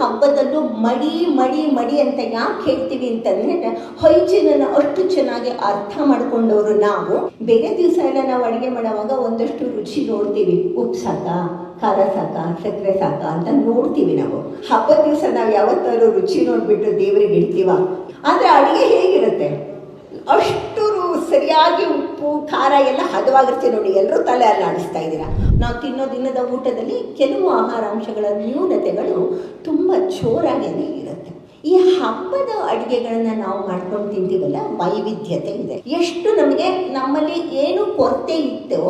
ಹಬ್ಬದಲ್ಲೂ ಮಡಿ ಮಡಿ ಮಡಿ ಅಂತ ಯಾಕೆ ಹೇಳ್ತೀವಿ ಅಂತಂದ್ರೆ, ಹೈಜಿನನ್ನ ಅಷ್ಟು ಚೆನ್ನಾಗಿ ಅರ್ಥ ಮಾಡ್ಕೊಂಡವರು ನಾವು. ಬೇರೆ ದಿವಸ ಎಲ್ಲ ನಾವು ಅಡುಗೆ ಮಾಡುವಾಗ ಒಂದಷ್ಟು ರುಚಿ ನೋಡ್ತೀವಿ. ಉಪ್ಪು ಸಾಕ, ಖಾರ ಸಾಕ, ಸಕ್ಕರೆ ಸಾಕ ಅಂತ ನೋಡ್ತೀವಿ ನಾವು. ಹಬ್ಬದ ದಿವಸ ನಾವು ಯಾವತ್ತಾದ್ರೂ ರುಚಿ ನೋಡ್ಬಿಟ್ಟು ದೇವರಿಗೆ ಇಡ್ತೀವ ಆದರೆ ಅಡುಗೆ ಹೇಗಿರುತ್ತೆ? ಅಷ್ಟು ಸರಿಯಾಗಿ ಉಪ್ಪು, ಖಾರ ಎಲ್ಲ ಹದವಾಗಿರುತ್ತೆ ನೋಡಿ. ಎಲ್ಲರೂ ತಲೆ ಅಲ್ಲಾಡಿಸ್ತಾ ಇದ್ದೀರಾ? ನಾವು ತಿನ್ನೋ ದಿನದ ಊಟದಲ್ಲಿ ಕೆಲವು ಆಹಾರಾಂಶಗಳ ನ್ಯೂನತೆಗಳು ತುಂಬ ಜೋರಾಗೇ ಇರುತ್ತೆ. ಈ ಹಬ್ಬದ ಅಡುಗೆಗಳನ್ನು ನಾವು ಮಾಡ್ಕೊಂಡು ತಿಂತೀವಲ್ಲ, ವೈವಿಧ್ಯತೆ ಇದೆ. ಎಷ್ಟು ನಮಗೆ ನಮ್ಮಲ್ಲಿ ಏನು ಕೊರತೆ ಇತ್ತೋ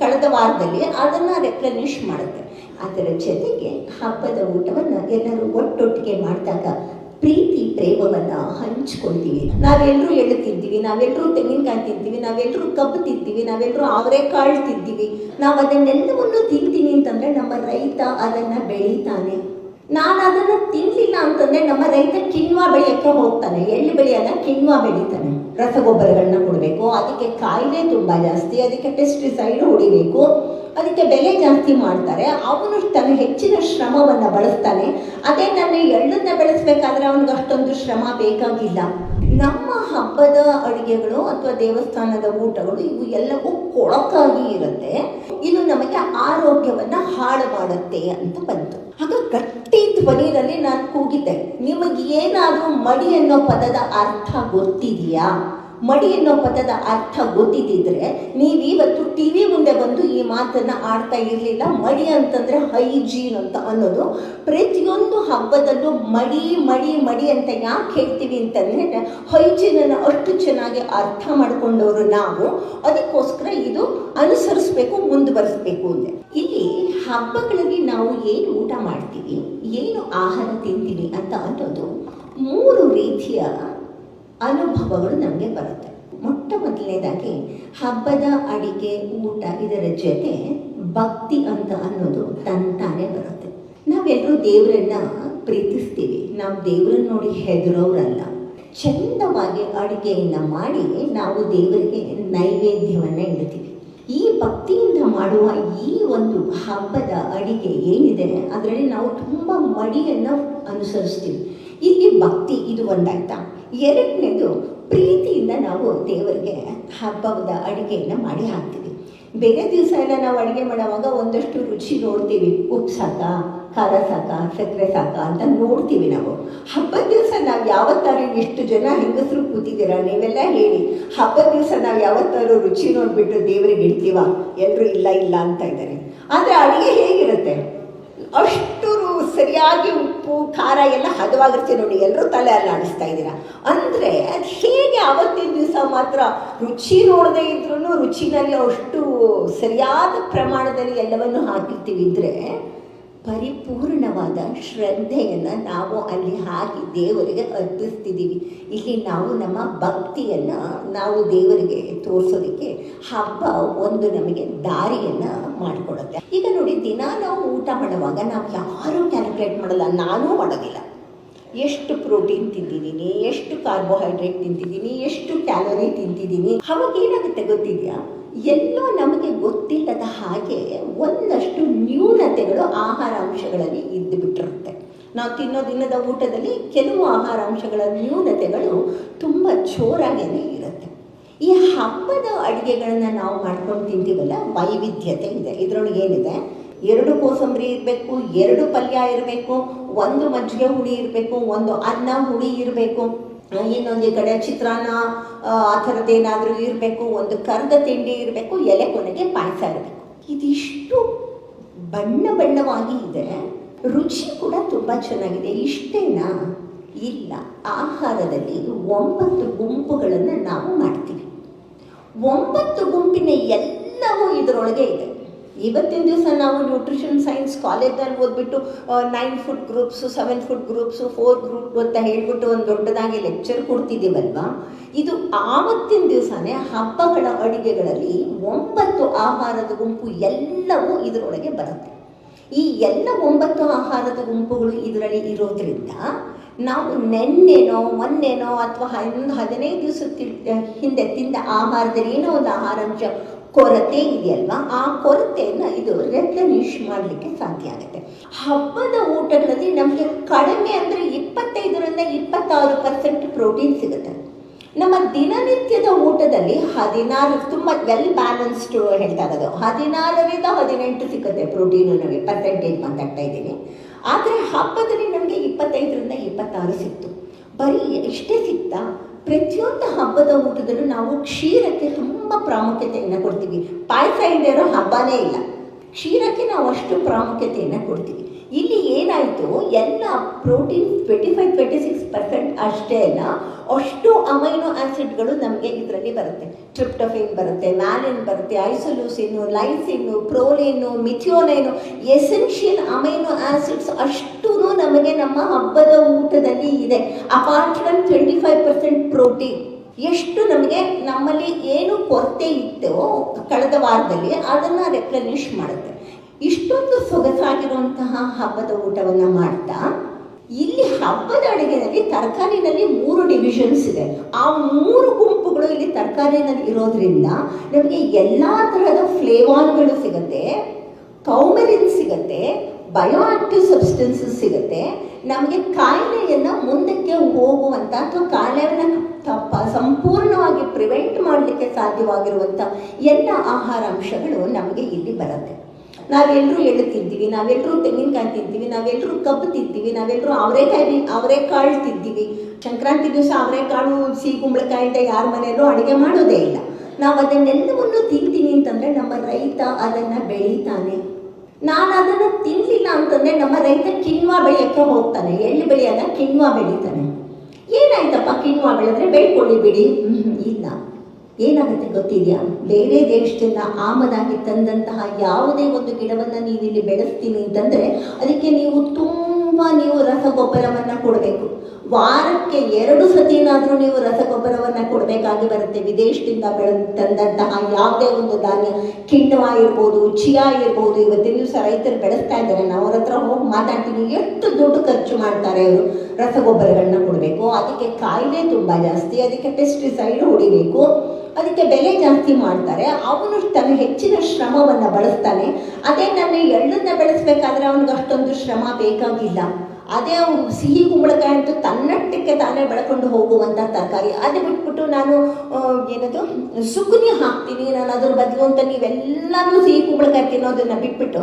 ಕಳೆದ ವಾರದಲ್ಲಿ ಅದನ್ನು ರೆಪ್ಲನಿಷ್ ಮಾಡುತ್ತೆ. ಅದರ ಜೊತೆಗೆ ಹಬ್ಬದ ಊಟವನ್ನು ಎಲ್ಲರೂ ಒಟ್ಟೊಟ್ಟಿಗೆ ಮಾಡಿದಾಗ ಪ್ರೀತಿ ಪ್ರೇಮವನ್ನ ಹಂಚ್ಕೊಳ್ತೀವಿ. ನಾವೆಲ್ಲರೂ ಎಳ್ಳು ತಿಂತೀವಿ ನಾವೆಲ್ಲರೂ ತೆಂಗಿನಕಾಯಿ ತಿಂತೀವಿ ನಾವೆಲ್ಲರೂ ಕಬ್ಬು ತಿಂತೀವಿ ನಾವೆಲ್ಲರೂ ಅವರೆಕಾಳು ತಿಂತೀವಿ. ನಾವು ಅದನ್ನೆಲ್ಲವನ್ನು ತಿಂತೀನಿ ಅಂತಂದ್ರೆ ನಮ್ಮ ರೈತ ಅದನ್ನ ಬೆಳೀತಾನೆ. ನಾನು ಅದನ್ನು ತಿನ್ನಲಿಲ್ಲ ಅಂತಂದ್ರೆ ನಮ್ಮ ರೈತ ಕಿಣ್ವ ಬೆಳೆಯೋಕ್ಕೆ ಹೋಗ್ತಾನೆ, ಎಳ್ಳು ಬೆಳೆಯೋಲ್ಲ ಕಿಣ್ವ ಬೆಳೀತಾನೆ. ರಸಗೊಬ್ಬರಗಳನ್ನ ಕೊಡಬೇಕು. ಅದಕ್ಕೆ ಕಾಯಿಲೆ ತುಂಬ ಜಾಸ್ತಿ, ಅದಕ್ಕೆ ಪೆಸ್ಟಿಸೈಡ್ ಹೊಡಿಬೇಕು, ಅದಕ್ಕೆ ಬೆಲೆ ಜಾಸ್ತಿ ಮಾಡ್ತಾರೆ. ಅವನು ತನ್ನ ಹೆಚ್ಚಿನ ಶ್ರಮವನ್ನು ಬಳಸ್ತಾನೆ. ಅದೇ ನನ್ನ ಎಳ್ಳನ್ನು ಬೆಳೆಸಬೇಕಾದ್ರೆ ಅವನಿಗೆ ಅಷ್ಟೊಂದು ಶ್ರಮ ಬೇಕಾಗಿಲ್ಲ. ನಮ್ಮ ಹಬ್ಬದ ಅಡುಗೆಗಳು ಅಥವಾ ದೇವಸ್ಥಾನದ ಊಟಗಳು ಇವು ಎಲ್ಲವೂ ಕೊಳಕಾಗಿ ಇರುತ್ತೆ. ಇದು ನಮಗೆ ಆರೋಗ್ಯವನ್ನ ಹಾಳು ಮಾಡುತ್ತೆ ಅಂತ ಬಂತು. ಆಗ ಗಟ್ಟಿ ಧ್ವನಿಯಲ್ಲಿ ನಾನು ಕೂಗಿದ್ದೆ. ನಿಮಗೆ ಏನಾದರೂ ಮಡಿ ಅನ್ನೋ ಪದದ ಅರ್ಥ ಗೊತ್ತಿದೆಯಾ? ಮಡಿ ಅನ್ನೋ ಪದದ ಅರ್ಥ ಗೊತ್ತಿದ್ದಿದ್ರೆ ನೀವು ಇವತ್ತು ಟಿ ವಿ ಮುಂದೆ ಬಂದು ಈ ಮಾತನ್ನು ಆಡ್ತಾ ಇರಲಿಲ್ಲ. ಮಡಿ ಅಂತಂದ್ರೆ ಹೈಜೀನ್ ಅಂತ ಅನ್ನೋದು. ಪ್ರತಿಯೊಂದು ಹಬ್ಬದಲ್ಲೂ ಮಡಿ ಮಡಿ ಮಡಿ ಅಂತ ಯಾಕೆ ಹೇಳ್ತೀವಿ ಅಂತಂದ್ರೆ ಹೈಜೀನನ್ನು ಅಷ್ಟು ಚೆನ್ನಾಗಿ ಅರ್ಥ ಮಾಡಿಕೊಂಡವರು ನಾವು. ಅದಕ್ಕೋಸ್ಕರ ಇದು ಅನುಸರಿಸ್ಬೇಕು, ಮುಂದುವರಿಸ್ಬೇಕು ಅಂದರೆ ಇಲ್ಲಿ ಹಬ್ಬಗಳಲ್ಲಿ ನಾವು ಏನು ಊಟ ಮಾಡ್ತೀವಿ? ಏನು ಆಹಾರ ತಿಂತೀವಿ ಅಂತ ಅನ್ನೋದು ಮೂರು ರೀತಿಯ ಅನುಭವಗಳು ನಮಗೆ ಬರುತ್ತೆ. ಮೊಟ್ಟ ಮೊದಲನೇದಾಗಿ ಹಬ್ಬದ ಅಡಿಗೆ, ಊಟ ಇದರ ಜೊತೆ ಭಕ್ತಿ ಅಂತ ಅನ್ನೋದು ತಂತಾನೆ ಬರುತ್ತೆ. ನಾವೆಲ್ಲರೂ ದೇವರನ್ನ ಪ್ರೀತಿಸ್ತೀವಿ. ನಾವು ದೇವರನ್ನ ನೋಡಿ ಹೆದರೋರಲ್ಲ. ಚಂದವಾಗಿ ಅಡುಗೆಯನ್ನು ಮಾಡಿ ನಾವು ದೇವರಿಗೆ ನೈವೇದ್ಯವನ್ನು ಇಡ್ತೀವಿ. ಈ ಭಕ್ತಿಯಿಂದ ಮಾಡುವ ಈ ಒಂದು ಹಬ್ಬದ ಅಡಿಗೆ ಏನಿದೆ, ಅದರಲ್ಲಿ ನಾವು ತುಂಬ ಮಡಿಯನ್ನು ಅನುಸರಿಸ್ತೀವಿ. ಇಲ್ಲಿ ಭಕ್ತಿ ಇದು ಒಂದಾಯ್ತಾ? ಎರಡನೇದು ಪ್ರೀತಿಯಿಂದ ನಾವು ದೇವರಿಗೆ ಹಬ್ಬದ ಅಡುಗೆಯನ್ನು ಮಾಡಿ ಹಾಕ್ತೀವಿ. ಬೇರೆ ದಿವಸ ಎಲ್ಲ ನಾವು ಅಡುಗೆ ಮಾಡುವಾಗ ಒಂದಷ್ಟು ರುಚಿ ನೋಡ್ತೀವಿ. ಉಪ್ಪು ಸಾಕ, ಖಾರ ಸಾಕ, ಸಕ್ಕರೆ ಸಾಕ ಅಂತ ನೋಡ್ತೀವಿ ನಾವು. ಹಬ್ಬದ ದಿವಸ ನಾವು ಯಾವತ್ತಾರು ಎಷ್ಟು ಜನ ಹೆಂಗಸರು ಕೂತಿದ್ದೀರ ನೀವೆಲ್ಲ ಹೇಳಿ. ಹಬ್ಬದ ದಿವಸ ನಾವು ಯಾವತ್ತಾರು ರುಚಿ ನೋಡಿಬಿಟ್ಟು ದೇವರಿಗೆ ಇಡ್ತೀವ? ಎಲ್ಲರೂ ಇಲ್ಲ ಇಲ್ಲ ಅಂತ ಇದ್ದಾರೆ. ಆದರೆ ಅಡುಗೆ ಹೇಗಿರುತ್ತೆ? ಅಷ್ಟು ಸರಿಯಾಗಿ ಉಪ್ಪು, ಖಾರ ಎಲ್ಲ ಹದವಾಗಿರ್ತೀವಿ ನೋಡಿ ಎಲ್ಲರೂ ತಲೆ ಅಲ್ಲಾಡಿಸ್ತಾ ಇದ್ದೀರಾ? ಅಂದರೆ ಅದು ಹೇಗೆ ಆವತ್ತಿನ ದಿವಸ ಮಾತ್ರ ರುಚಿ ನೋಡದೇ ಇದ್ರೂ ರುಚಿನಲ್ಲಿ ಅಷ್ಟು ಸರಿಯಾದ ಪ್ರಮಾಣದಲ್ಲಿ ಎಲ್ಲವನ್ನು ಹಾಕಿರ್ತೀವಿ ಇದ್ರೆ ಪರಿಪೂರ್ಣವಾದ ಶ್ರದ್ಧೆಯನ್ನು ನಾವು ಅಲ್ಲಿ ಹಾಕಿ ದೇವರಿಗೆ ಅರ್ಪಿಸ್ತಿದ್ದೀವಿ. ಇಲ್ಲಿ ನಾವು ನಮ್ಮ ಭಕ್ತಿಯನ್ನು ನಾವು ದೇವರಿಗೆ ತೋರಿಸೋದಕ್ಕೆ ಹಬ್ಬ ಒಂದು ನಮಗೆ ದಾರಿಯನ್ನು ಮಾಡಿಕೊಡುತ್ತೆ. ಈಗ ನೋಡಿ, ದಿನ ನಾವು ಊಟ ಮಾಡುವಾಗ ನಾವು ಯಾರೂ ಕ್ಯಾಲ್ಕುಲೇಟ್ ಮಾಡಲ್ಲ, ನಾನೂ ಮಾಡೋದಿಲ್ಲ. ಎಷ್ಟು ಪ್ರೋಟೀನ್ ತಿಂತಿದ್ದೀನಿ ಎಷ್ಟು ಕಾರ್ಬೋಹೈಡ್ರೇಟ್ ತಿಂತಿದ್ದೀನಿ ಎಷ್ಟು ಕ್ಯಾಲೋರಿ ತಿಂತಿದ್ದೀನಿ. ಅವಾಗ ಏನಾಗುತ್ತೆ ಗೊತ್ತಿದೆಯಾ? ಎಲ್ಲೋ ನಮಗೆ ಗೊತ್ತಿಲ್ಲದ ಹಾಗೆ ಒಂದಷ್ಟು ನ್ಯೂನತೆಗಳು ಆಹಾರಾಂಶಗಳಲ್ಲಿ ಇದ್ದು ಬಿಟ್ಟಿರುತ್ತೆ ನಾವು ತಿನ್ನೋ ದಿನದ ಊಟದಲ್ಲಿ ಕೆಲವು ಆಹಾರ ಅಂಶಗಳ ನ್ಯೂನತೆಗಳು ತುಂಬ ಜೋರಾಗಿಯೇ ಇರುತ್ತೆ. ಈ ಹಬ್ಬದ ಅಡುಗೆಗಳನ್ನ ನಾವು ಮಾಡ್ಕೊಂಡು ತಿಂತೀವಲ್ಲ, ವೈವಿಧ್ಯತೆ ಇದೆ. ಇದರೊಳಗೆ ಏನಿದೆ? ಎರಡು ಕೋಸಂಬರಿ ಇರಬೇಕು, ಎರಡು ಪಲ್ಯ ಇರಬೇಕು, ಒಂದು ಮಜ್ಜಿಗೆ ಹುಳಿ ಇರಬೇಕು, ಒಂದು ಅನ್ನ ಹುಳಿ ಇರಬೇಕು. ಇನ್ನೊಂದು ಕಡೆ ಚಿತ್ರಾನ್ನ, ಆ ಥರದ್ದೇನಾದರೂ ಇರಬೇಕು, ಒಂದು ಕರ್ದ ತಿಂಡಿ ಇರಬೇಕು, ಎಲೆ ಕೊನೆಗೆ ಪಾಯಸ ಇರಬೇಕು. ಇದಿಷ್ಟು ಬಣ್ಣ ಬಣ್ಣವಾಗಿ ಇದೆ. ರುಚಿ ಕೂಡ ತುಂಬ ಚೆನ್ನಾಗಿದೆ. ಇಷ್ಟೇನಾ? ಇಲ್ಲ. ಆಹಾರದಲ್ಲಿ ಒಂಬತ್ತು ಗುಂಪುಗಳನ್ನು ನಾವು ಮಾಡ್ತೀವಿ. ಒಂಬತ್ತು ಗುಂಪಿನ ಎಲ್ಲವೂ ಇದರೊಳಗೆ ಇದೆ. ಇವತ್ತಿನ ದಿವಸ ನಾವು ನ್ಯೂಟ್ರಿಷನ್ ಸೈನ್ಸ್ ಕಾಲೇಜಲ್ಲಿ ಓದ್ಬಿಟ್ಟು nine food groups seven food groups four group ಅಂತ ಹೇಳ್ಬಿಟ್ಟು ಒಂದು ದೊಡ್ಡದಾಗಿ ಲೆಕ್ಚರ್ ಕೊಡ್ತಿದ್ದೀವಲ್ವಾ? ಇದು ಆವತ್ತಿನ ದಿವಸನೇ ಹಬ್ಬಗಳ ಅಡುಗೆಗಳಲ್ಲಿ ಒಂಬತ್ತು ಆಹಾರದ ಗುಂಪು ಎಲ್ಲವೂ ಇದರೊಳಗೆ ಬರುತ್ತೆ. ಈ ಎಲ್ಲ ಒಂಬತ್ತು ಆಹಾರದ ಗುಂಪುಗಳು ಇದರಲ್ಲಿ ಇರೋದ್ರಿಂದ ನಾವು ನೆನ್ನೆನೋ, ಮೊನ್ನೆನೋ ಅಥವಾ ಒಂದು ಹದಿನೈದು ದಿವಸ ಹಿಂದೆ ತಿಂದ ಆಹಾರದಲ್ಲಿ ಏನೋ ಒಂದು ಆಹಾರಾಂಶ ಕೊರತೆ ಇದೆಯಲ್ವಾ? ಆ ಕೊರತೆಯನ್ನು ಇದು ರೆಪ್ಲನಿಷ್ ಮಾಡಲಿಕ್ಕೆ ಸಾಧ್ಯ ಆಗುತ್ತೆ. ಹಬ್ಬದ ಊಟಗಳಲ್ಲಿ ನಮಗೆ ಕಡಿಮೆ ಅಂದರೆ ಇಪ್ಪತ್ತೈದರಿಂದ ಇಪ್ಪತ್ತಾರು ಪರ್ಸೆಂಟ್ ಪ್ರೋಟೀನ್ ಸಿಗುತ್ತೆ. ನಮ್ಮ ದಿನನಿತ್ಯದ ಊಟದಲ್ಲಿ ಹದಿನಾರು, ತುಂಬ ವೆಲ್ ಬ್ಯಾಲೆನ್ಸ್ಡು ಹೇಳ್ತಾ ಇರೋದು ಹದಿನಾರರಿಂದ ಹದಿನೆಂಟು ಸಿಗುತ್ತೆ ಪ್ರೋಟೀನು ನಮಗೆ ಪರ್ಸೆಂಟೇಜ್ ಮಾತಾಡ್ತಾ ಇದ್ದೀನಿ. ಆದರೆ ಹಬ್ಬದಲ್ಲಿ ನಮಗೆ ಇಪ್ಪತ್ತೈದರಿಂದ ಇಪ್ಪತ್ತಾರು ಸಿಕ್ತು. ಬರೀ ಎಷ್ಟೇ ಸಿಕ್ತಾ ಪ್ರತಿಯೊಂದು ಹಬ್ಬದ ಊಟದಲ್ಲೂ ನಾವು ಕ್ಷೀರಕ್ಕೆ ತುಂಬ ಪ್ರಾಮುಖ್ಯತೆಯನ್ನು ಕೊಡ್ತೀವಿ. ಪಾಯಸ ಇಲ್ಲದೆ ಇರೋ ಹಬ್ಬನೇ ಇಲ್ಲ. ಕ್ಷೀರಕ್ಕೆ ನಾವು ಅಷ್ಟು ಪ್ರಾಮುಖ್ಯತೆಯನ್ನು ಕೊಡ್ತೀವಿ. ಇಲ್ಲಿ ಏನಾಯಿತು? ಎಲ್ಲ protein twenty five twenty six percent ಅಷ್ಟೇ ಅಲ್ಲ, ಅಷ್ಟು ಅಮೈನೋ ಆ್ಯಸಿಡ್ಗಳು ನಮಗೆ ಇದರಲ್ಲಿ ಬರುತ್ತೆ. ಟ್ರಿಪ್ಟೊಫಿನ್ ಬರುತ್ತೆ, ಮ್ಯಾಲಿನ್ ಬರುತ್ತೆ ಐಸೊಲ್ಯೂಸಿನ್ನು ಲೈಸಿನ್ನು ಪ್ರೋಲಿನ್ನು ಮಿಥಿಯೋಲೈನು ಎಸೆನ್ಷಿಯಲ್ ಅಮೈನೋ ಆ್ಯಸಿಡ್ಸ್ ಅಷ್ಟೂ ನಮಗೆ ನಮ್ಮ ಹಬ್ಬದ ಊಟದಲ್ಲಿ ಇದೆ. Apart from twenty five percent protein, ಎಷ್ಟು ನಮಗೆ ನಮ್ಮಲ್ಲಿ ಏನು ಕೊರತೆ ಇತ್ತು, ಕಳೆದ ವಾರದಲ್ಲಿ ಅದನ್ನು ರೆಪ್ಲನಿಷ್ ಮಾಡುತ್ತೆ. ಇಷ್ಟೊಂದು ಸೊಗಸಾಗಿರುವಂತಹ ಹಬ್ಬದ ಊಟವನ್ನು ಮಾಡ್ತಾ, ಇಲ್ಲಿ ಹಬ್ಬದ ಅಡುಗೆನಲ್ಲಿ ತರಕಾರಿನಲ್ಲಿ ಮೂರು ಡಿವಿಷನ್ಸ್ ಇದೆ. ಆ ಮೂರು ಗುಂಪುಗಳು ಇಲ್ಲಿ ತರಕಾರಿನಲ್ಲಿ ಇರೋದ್ರಿಂದ ನಮಗೆ ಎಲ್ಲ ತರಹದ ಫ್ಲೇವಾರ್ಗಳು ಸಿಗುತ್ತೆ ಕೌಮರಿನ್ ಸಿಗುತ್ತೆ ಬಯೋ ಆಕ್ಟಿವ್ ಸಬ್ಸ್ಟೆನ್ಸಸ್ ಸಿಗುತ್ತೆ. ನಮಗೆ ಕಾಯಿಲೆಯನ್ನು ಮುಂದಕ್ಕೆ ಹೋಗುವಂಥ ಅಥವಾ ಕಾಯಿಲೆಯನ್ನು ತಪ್ಪ ಸಂಪೂರ್ಣವಾಗಿ ಪ್ರಿವೆಂಟ್ ಮಾಡಲಿಕ್ಕೆ ಸಾಧ್ಯವಾಗಿರುವಂಥ ಎಲ್ಲ ಆಹಾರಾಂಶಗಳು ನಮಗೆ ಇಲ್ಲಿ ಬರುತ್ತೆ. ನಾವೆಲ್ಲರೂ ಎಳ್ಳು ತಿಂತೀವಿ ನಾವೆಲ್ಲರೂ ತೆಂಗಿನಕಾಯಿ ತಿಂತೀವಿ ನಾವೆಲ್ಲರೂ ಕಬ್ಬು ತಿಂತೀವಿ ನಾವೆಲ್ಲರೂ ಅವರೆಕಾಯಿ ಅವರೆಕಾಳು ತಿಂತೀವಿ. ಸಂಕ್ರಾಂತಿ ದಿವಸ ಅವರೆಕಾಳು ಸಿಹಿ ಕುಂಬಳಕಾಯಿ ಅಂತ ಯಾರ ಮನೆಯಲ್ಲೂ ಅಡುಗೆ ಮಾಡೋದೇ ಇಲ್ಲ. ನಾವು ಅದನ್ನೆಲ್ಲವನ್ನು ತಿಂತೀನಿ ಅಂತಂದರೆ ನಮ್ಮ ರೈತ ಅದನ್ನು ಬೆಳೀತಾನೆ. ನಾನು ಅದನ್ನು ತಿನ್ನಲಿಲ್ಲ ಅಂತಂದರೆ ನಮ್ಮ ರೈತ ಕಿಣ್ವ ಬೆಳೆಯೋಕ್ಕೆ ಹೋಗ್ತಾನೆ. ಎಳ್ಳು ಬೆಳೆಯಾಗ ಕಿಣ್ವ ಬೆಳೀತಾನೆ. ಏನಾಯ್ತಪ್ಪ ಕಿಣ್ವ ಬೆಳೆದ್ರೆ ಬೆಳ್ಕೊಳ್ಳಿ ಬಿಡಿ. ಇಲ್ಲ. ಏನಾಗುತ್ತೆ ಗೊತ್ತಿದೆಯಾ? ಬೇರೆ ದೇಶದಿಂದ ಆಮದಾಗಿ ತಂದಂತಹ ಯಾವುದೇ ಒಂದು ಗಿಡವನ್ನು ನೀವು ಇಲ್ಲಿ ಬೆಳೆಸ್ತೀನಿ ಅಂತಂದರೆ ಅದಕ್ಕೆ ನೀವು ತುಂಬ ನೀವು ರಸಗೊಬ್ಬರವನ್ನು ಕೊಡಬೇಕು. ವಾರಕ್ಕೆ ಎರಡು ಸತಿನಾದರೂ ನೀವು ರಸಗೊಬ್ಬರವನ್ನು ಕೊಡಬೇಕಾಗಿ ಬರುತ್ತೆ. ವಿದೇಶದಿಂದ ಬೆಳೆ ತಂದಂತಹ ಯಾವುದೇ ಒಂದು ಧಾನ್ಯ, ಕಿಣ್ವ ಇರ್ಬೋದು, ಚಿಯಾ ಇರ್ಬೋದು. ಇವತ್ತಿನ ದಿವಸ ರೈತರು ಬೆಳೆಸ್ತಾ ಇದ್ದಾರೆ. ನಾವು ಅವ್ರ ಹತ್ರ ಹೋಗಿ ಮಾತಾಡ್ತೀವಿ ಎಷ್ಟು ದುಡ್ಡು ಖರ್ಚು ಮಾಡ್ತಾರೆ ಅವರು ರಸಗೊಬ್ಬರಗಳನ್ನ ಕೊಡಬೇಕು. ಅದಕ್ಕೆ ಕಾಯಿಲೆ ತುಂಬ ಜಾಸ್ತಿ, ಅದಕ್ಕೆ ಪೆಸ್ಟಿಸೈಡ್ ಹೊಡಿಬೇಕು, ಅದಕ್ಕೆ ಬೆಲೆ ಜಾಸ್ತಿ ಮಾಡ್ತಾರೆ. ಅವನು ತನ್ನ ಹೆಚ್ಚಿನ ಶ್ರಮವನ್ನು ಬಳಸ್ತಾನೆ. ಅದೇ ನನ್ನ ಎಳ್ಳನ್ನು ಬೆಳೆಸಬೇಕಾದ್ರೆ ಅವನಿಗೆ ಅಷ್ಟೊಂದು ಶ್ರಮ ಬೇಕಾಗಿಲ್ಲ. ಅದೇ ಸಿಹಿ ಕುಂಬಳಕಾಯಿ ಅಂತೂ ತನ್ನಟ್ಟಕ್ಕೆ ತಾನೇ ಬೆಳ್ಕೊಂಡು ಹೋಗುವಂಥ ತರಕಾರಿ. ಅದು ಬಿಟ್ಬಿಟ್ಟು ನಾನು ಏನದು, ಸುಗುನಿ ಹಾಕ್ತೀನಿ. ನಾನು ಅದ್ರ ಬದಲು ಅಂತ ನೀವೆಲ್ಲನೂ ಸಿಹಿ ಕುಂಬಳಕಾಯಿ ತಿನ್ನೋದನ್ನು ಬಿಟ್ಬಿಟ್ಟು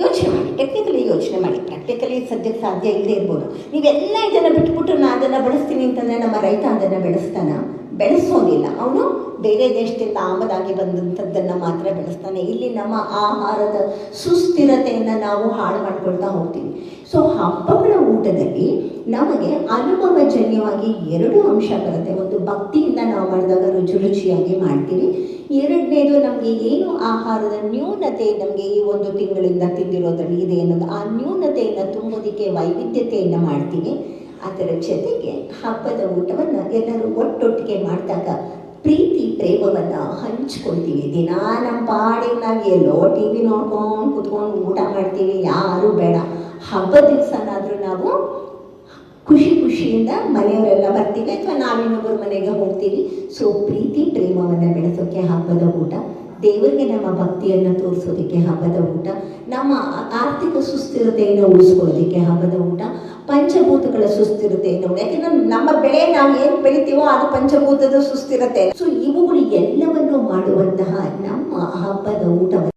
ಯೋಚನೆ ಮಾಡಿ ಟೆಕ್ನಿಕಲಿ ಯೋಚನೆ ಮಾಡಿ. ಪ್ರಾಕ್ಟಿಕಲಿ ಸದ್ಯಕ್ಕೆ ಸಾಧ್ಯ ಇಲ್ಲದೆ ಇರ್ಬೋದು. ನೀವೆಲ್ಲ ಇದನ್ನು ಬಿಟ್ಬಿಟ್ಟು ನಾನು ಅದನ್ನು ಬೆಳೆಸ್ತೀನಿ ಅಂತಂದರೆ ನಮ್ಮ ರೈತ ಅದನ್ನು ಬೆಳೆಸ್ತಾನ? ಬೆಳೆಸೋದಿಲ್ಲ. ಅವನು ಬೇರೆ ದೇಶದಿಂದ ಆಮದಾಗಿ ಬಂದಂಥದ್ದನ್ನು ಮಾತ್ರ ಬೆಳೆಸ್ತಾನೆ. ಇಲ್ಲಿ ನಮ್ಮ ಆಹಾರದ ಸುಸ್ಥಿರತೆಯನ್ನು ನಾವು ಹಾಳು ಮಾಡ್ಕೊಳ್ತಾ ಹೋಗ್ತೀವಿ. ಸೊ ಹಬ್ಬಗಳ ಊಟದಲ್ಲಿ ನಮಗೆ ಅನುಭವಜನ್ಯವಾಗಿ ಎರಡು ಅಂಶ ಬರುತ್ತೆ. ಭಕ್ತಿಯಿಂದ ನಾವು ಮಾಡಿದಾಗ ರುಚಿ ರುಚಿಯಾಗಿ ಮಾಡ್ತೀವಿ. ಎರಡನೇದು ನಮಗೆ ಏನು ಆಹಾರದ ನ್ಯೂನತೆ ನಮಗೆ ಈ ಒಂದು ತಿಂಗಳಿಂದ ತಿಂದಿರೋದ್ರಲ್ಲಿ ಇದೆ ಅನ್ನೋದು, ಆ ನ್ಯೂನತೆಯನ್ನು ತುಂಬೋದಕ್ಕೆ ವೈವಿಧ್ಯತೆಯನ್ನು ಮಾಡ್ತೀವಿ. ಅದರ ಜೊತೆಗೆ ಹಬ್ಬದ ಊಟವನ್ನು ಎಲ್ಲರೂ ಒಟ್ಟೊಟ್ಟಿಗೆ ಮಾಡಿದಾಗ ಪ್ರೀತಿ ಪ್ರೇಮವನ್ನು ಹಂಚ್ಕೊಳ್ತೀವಿ. ದಿನ ನಮ್ಮ ಪಾಡಿಗೆ ನಾವು ಎಲ್ಲೋ ಟಿ ವಿ ನೋಡ್ಕೊಂಡು ಕುತ್ಕೊಂಡು ಊಟ ಮಾಡ್ತೀವಿ, ಯಾರೂ ಬೇಡ. ಹಬ್ಬದ ದಿವಸನಾದರೂ ನಾವು ಖುಷಿ ಖುಷಿಯಿಂದ ಮನೆಯವರೆಲ್ಲ ಬರ್ತೀವಿ. ಅಥವಾ ನಾವಿನ್ನೊಬ್ಬರ ಮನೆಗೆ ಹೋಗ್ತೀವಿ. ಸೊ ಪ್ರೀತಿ, ಪ್ರೇಮವನ್ನು ಬೆಳೆಸೋಕ್ಕೆ ಹಬ್ಬದ ಊಟ, ದೇವರಿಗೆ ನಮ್ಮ ಭಕ್ತಿಯನ್ನು ತೋರಿಸೋದಕ್ಕೆ ಹಬ್ಬದ ಊಟ, ನಮ್ಮ ಆರ್ಥಿಕ ಸುಸ್ಥಿರತೆಯನ್ನು ಉಳಿಸ್ಕೊಳ್ಳೋದಕ್ಕೆ ಹಬ್ಬದ ಊಟ, ಪಂಚಭೂತಗಳ ಸುಸ್ಥಿರತೆಯನ್ನು ಯಾಕೆಂದ್ರೆ ನಮ್ಮ ಬೆಳೆ ನಾವು ಏನು ಬೆಳಿತೀವೋ ಅದು ಪಂಚಭೂತದ ಸುಸ್ಥಿರತೆ. ಸೊ ಇವುಗಳು ಎಲ್ಲವನ್ನು ಮಾಡುವಂತಹ ನಮ್ಮ ಹಬ್ಬದ ಊಟವನ್ನು